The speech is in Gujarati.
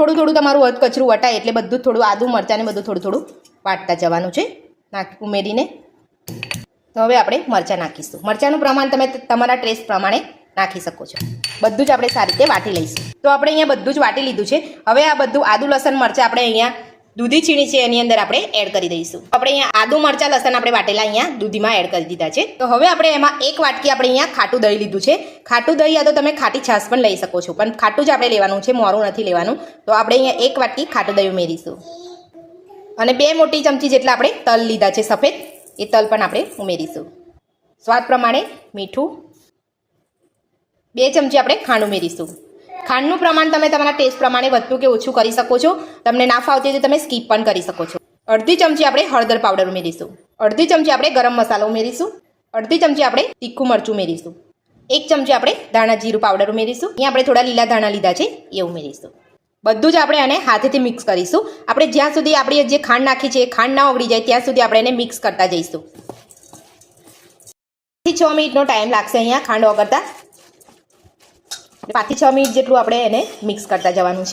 થોડું થોડું તમારું અધ કચરું વટાય એટલે બધું થોડું આદું મરચાંને બધું થોડું થોડું વાટતા જવાનું છે. નાખ ઉમેરીને. તો હવે આપણે મરચાં નાખીશું. મરચાંનું પ્રમાણ તમે તમારા ટેસ્ટ પ્રમાણે નાખી શકો છો. બધું જ આપણે સારી રીતે વાટી લઈશું. તો આપણે અહીંયા બધું જ વાટી લીધું છે. હવે આ બધું આદુ લસણ મરચાં આપણે અહીંયા દૂધી છીણી છે, એની અંદર આપણે એડ કરી દઈશું. આપણે અહીંયા આદુ મરચાં, લસણ આપણે વાટેલા અહીંયા દૂધીમાં એડ કરી દીધા છે. તો હવે આપણે એમાં એક વાટકી આપણે અહીંયા ખાટું દહીં લીધું છે. ખાટું દહીં યા તો તમે ખાટી છાશ પણ લઈ શકો છો, પણ ખાટું જ આપણે લેવાનું છે, મોરું નથી લેવાનું. તો આપણે અહીંયા એક વાટકી ખાટું દહીં ઉમેરીશું. અને બે મોટી ચમચી જેટલા આપણે તલ લીધા છે સફેદ, એ તલ પણ આપણે ઉમેરીશું. સ્વાદ પ્રમાણે મીઠું, બે ચમચી આપણે ખાંડ ઉમેરીશું. ખાંડનું પ્રમાણ તમે તમારા ટેસ્ટ પ્રમાણે વધતું કે ઓછું કરી શકો છો. તમને ના ફાવતી તો તમે સ્કીપ પણ કરી શકો છો. અડધી ચમચી આપણે હળદર પાવડર ઉમેરીશું. અડધી ચમચી આપણે ગરમ મસાલો ઉમેરીશું. અડધી ચમચી આપણે તીખું મરચું ઉમેરીશું. એક ચમચી આપણે ધાણા જીરું પાવડર ઉમેરીશું. અહીંયા આપણે થોડા લીલા ધાણા લીધા છે, એ ઉમેરીશું. બધું જ આપણે આને હાથેથી મિક્સ કરીશું. આપણે જ્યાં સુધી આપણી જે ખાંડ નાખી છે ખાંડ ના ઓગળી જાય, ત્યાં સુધી આપણે એને મિક્સ કરતા જઈશું. છ મિનિટનો ટાઈમ લાગશે અહીંયા ખાંડ ઓગળતા. પાંચથી છ મિનિટ જેટલું આપણે એને મિક્સ કરતા જવાનું છે.